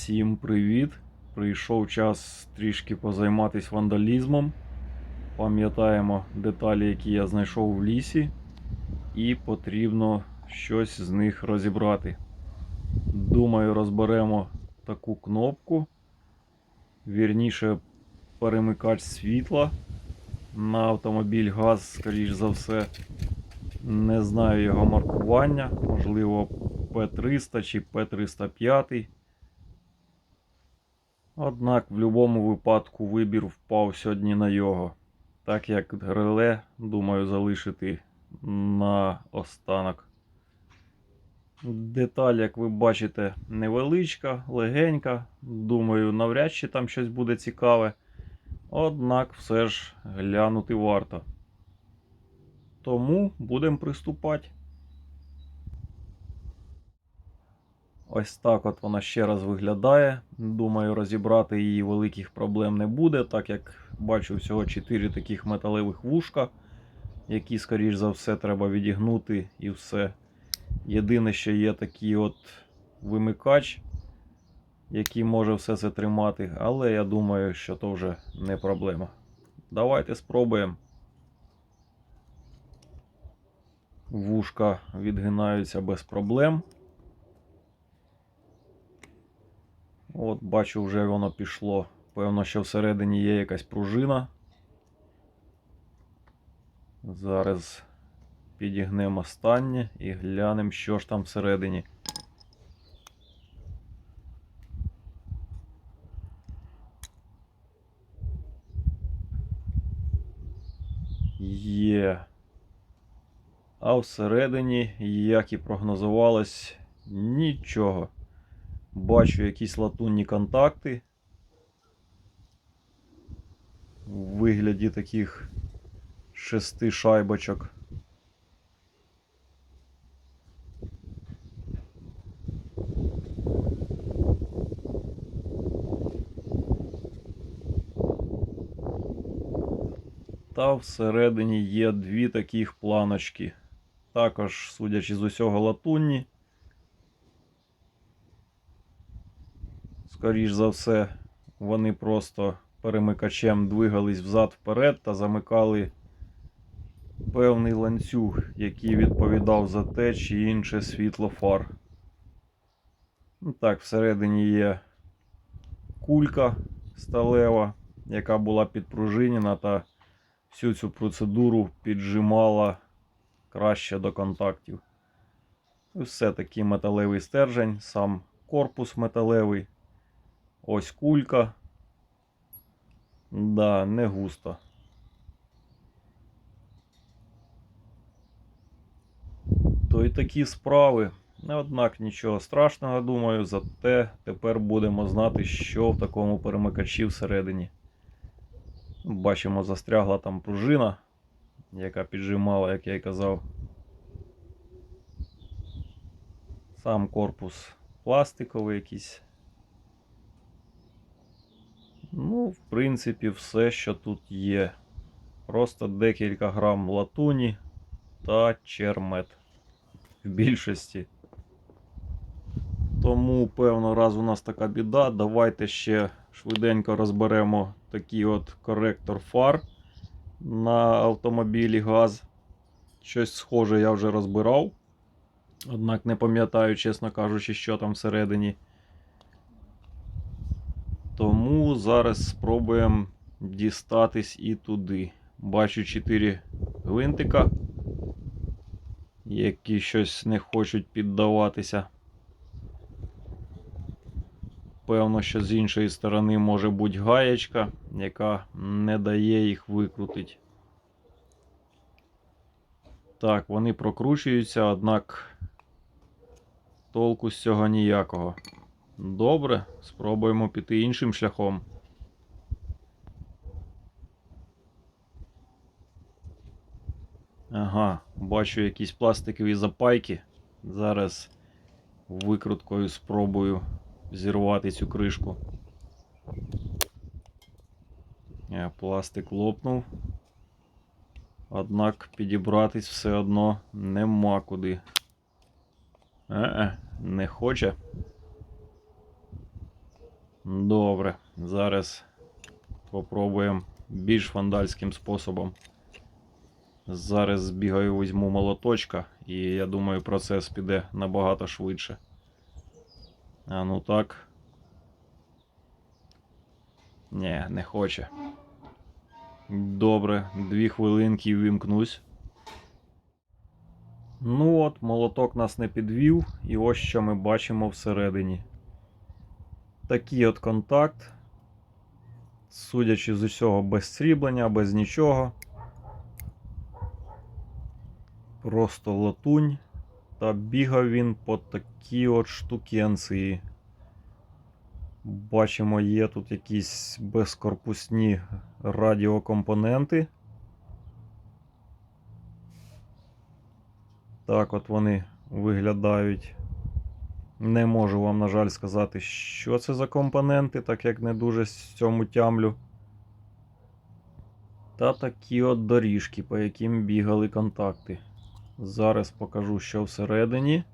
Всім привіт! Прийшов час трішки позайматися вандалізмом. Пам'ятаємо деталі, які я знайшов в лісі, і потрібно щось з них розібрати. Думаю, розберемо таку кнопку, вірніше перемикач світла на автомобіль газ, скоріш за все. Не знаю його маркування, можливо, П300 чи П305. Однак в будь-якому випадку вибір впав сьогодні на його. Так як реле, думаю, залишити на останок. Деталь, як ви бачите, невеличка, легенька. Думаю, навряд чи там щось буде цікаве. Однак все ж глянути варто. Тому будемо приступати. Ось так от вона ще раз виглядає. Думаю, розібрати її великих проблем не буде, так як бачу всього 4 таких металевих вушка, які, скоріш за все, треба відігнути і все. Єдине, що є такий от вимикач, який може все це тримати, але я думаю, що то вже не проблема. Давайте спробуємо. Вушка відгинаються без проблем. От, бачу, вже воно пішло. Певно, що всередині є якась пружина. Зараз підігнемо останнє і глянемо, що ж там всередині. Є. А всередині, як і прогнозувалось, нічого. Бачу якісь латунні контакти. У вигляді таких шести шайбочок. Та всередині є дві таких планочки. Також, судячи з усього, латунні. Скоріш за все, вони просто перемикачем двигались взад-вперед та замикали певний ланцюг, який відповідав за те чи інше світло фар. Ну, Так, всередині є кулька сталева, яка була підпружинена та всю цю процедуру піджимала краще до контактів. Все таки металевий стержень, сам корпус металевий. Ось кулька. Да, не густо. То й такі справи. Однак нічого страшного, думаю, зате тепер будемо знати, що в такому перемикачі всередині. Бачимо, застрягла там пружина, яка піджимала, як я й казав. Сам корпус пластиковий якийсь. Ну, в принципі, все, що тут є. Просто декілька грам латуні та чермет в більшості. Тому, певно, раз у нас така біда, давайте ще швиденько розберемо такий от коректор фар на автомобілі ГАЗ. Щось схоже я вже розбирав. Однак не пам'ятаю, чесно кажучи, що там всередині. Зараз спробуємо дістатись і туди. Бачу 4 гвинтика, які щось не хочуть піддаватися. Певно, що з іншої сторони може бути гаєчка, яка не дає їх викрутити. Так, вони прокручуються, однак толку з цього ніякого. Добре, спробуємо піти іншим шляхом. Ага, бачу якісь пластикові запайки. Зараз викруткою спробую зірвати цю кришку. Е, Пластик лопнув. Однак підібратись все одно нема куди. Е-е, не хоче. Добре, зараз попробуємо більш вандальським способом. Зараз збігаю, візьму молоточка, і я думаю, процес піде набагато швидше. А ну так. Ні, не хоче. Добре, дві хвилинки і вимкнусь. Ну от, молоток нас не підвів, і ось що ми бачимо всередині. Такий от контакт. Судячи з усього, без сріблення, без нічого. Просто латунь. Та бігав він по такій от штукенції. Бачимо, є тут якісь безкорпусні радіокомпоненти. Так от вони виглядають. Не можу вам, на жаль, сказати, що це за компоненти, так як не дуже з цьому тямлю. Та такі от доріжки, по яким бігали контакти. Зараз покажу, що всередині.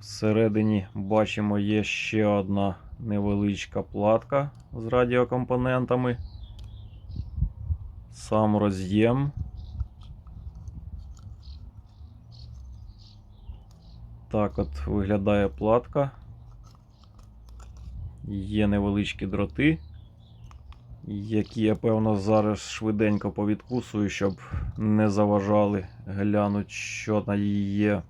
Всередині бачимо є ще одна невеличка платка з радіокомпонентами. Сам роз'єм. Так от виглядає платка. Є невеличкі дроти, які я, певно, зараз швиденько повідкусую, щоб не заважали глянуть, що на її є.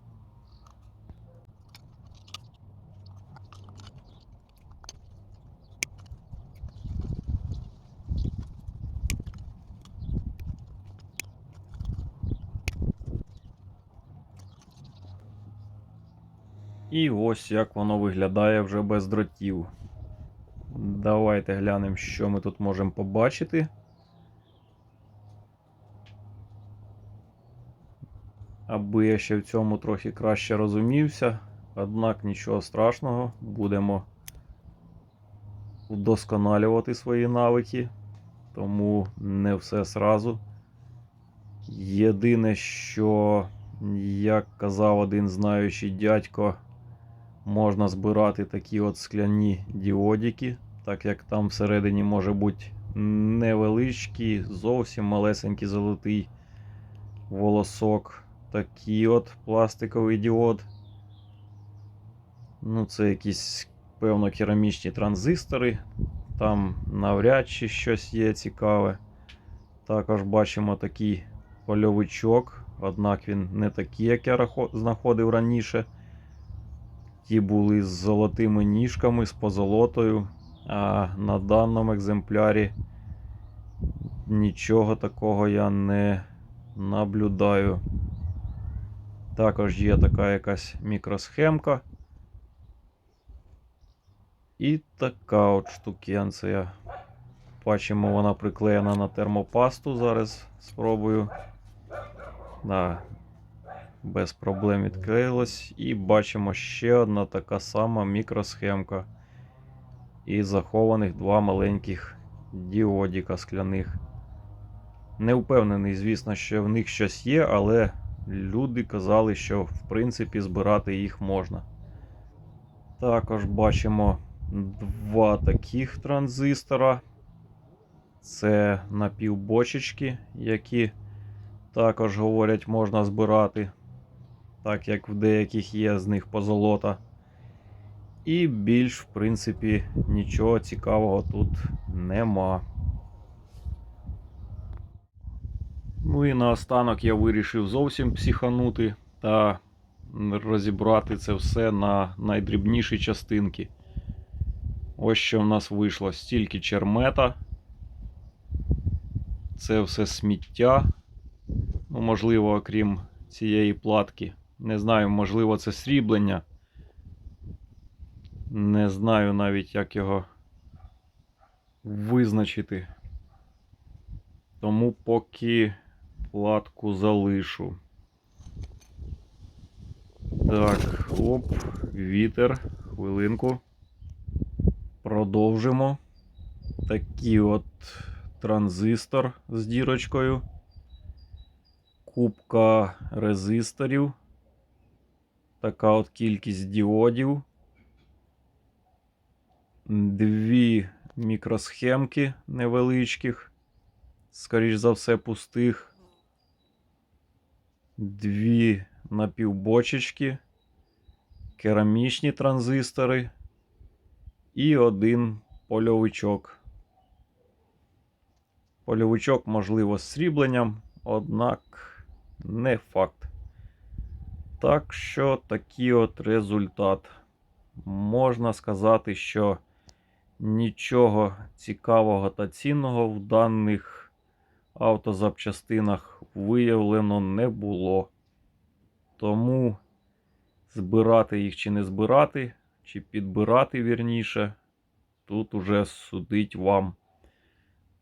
І ось як воно виглядає вже без дротів. Давайте глянемо, що ми тут можемо побачити. Аби я ще в цьому трохи краще розумівся, однак нічого страшного, будемо вдосконалювати свої навики, тому не все сразу. Єдине, що, як казав один знаючий дядько, можна збирати такі от скляні діодики, так як там всередині може бути невеличкий, зовсім малесенький золотий волосок. Такий от пластиковий діод. Ну, це якісь, певно, керамічні транзистори. Там навряд чи щось є цікаве. Також бачимо такий польовичок, однак він не такий, як я знаходив раніше. Ті були з золотими ніжками, з позолотою, а на даному екземплярі нічого такого я не наблюдаю. Також є така якась мікросхемка. І така от штукенція. Бачимо, вона приклеєна на термопасту. Зараз спробую. Да, без проблем відклеїлось. І бачимо ще одна така сама мікросхемка. І захованих два маленьких діодіка скляних. Не впевнений, звісно, що в них щось є, але люди казали, що в принципі збирати їх можна. Також бачимо два таких транзистора. Це напівбочечки, які також говорять, можна збирати, так як в деяких є з них позолота. І більш, в принципі, нічого цікавого тут нема. Ну і наостанок я вирішив зовсім психанути та розібрати це все на найдрібніші частинки. Ось що в нас вийшло стільки чермета. Це все сміття. Ну, можливо, окрім цієї платки. Не знаю, можливо, це сріблення. Не знаю навіть, як його визначити. Тому поки платку залишу. Так, оп, вітер, хвилинку. Продовжимо. Такий от транзистор з дірочкою. Кубка резисторів. Така от кількість діодів. дві мікросхемки невеличких, скоріш за все, пустих, дві напівбочечки, керамічні транзистори і один польовичок. Польовичок, можливо, з срібленням, однак не факт. Так що такий от результат. Можна сказати, що нічого цікавого та цінного в даних автозапчастинах виявлено не було. Тому збирати їх чи не збирати, чи підбирати вірніше, тут уже судить вам.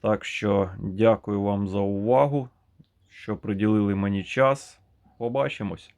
Так що дякую вам за увагу, що приділили мені час. Побачимось.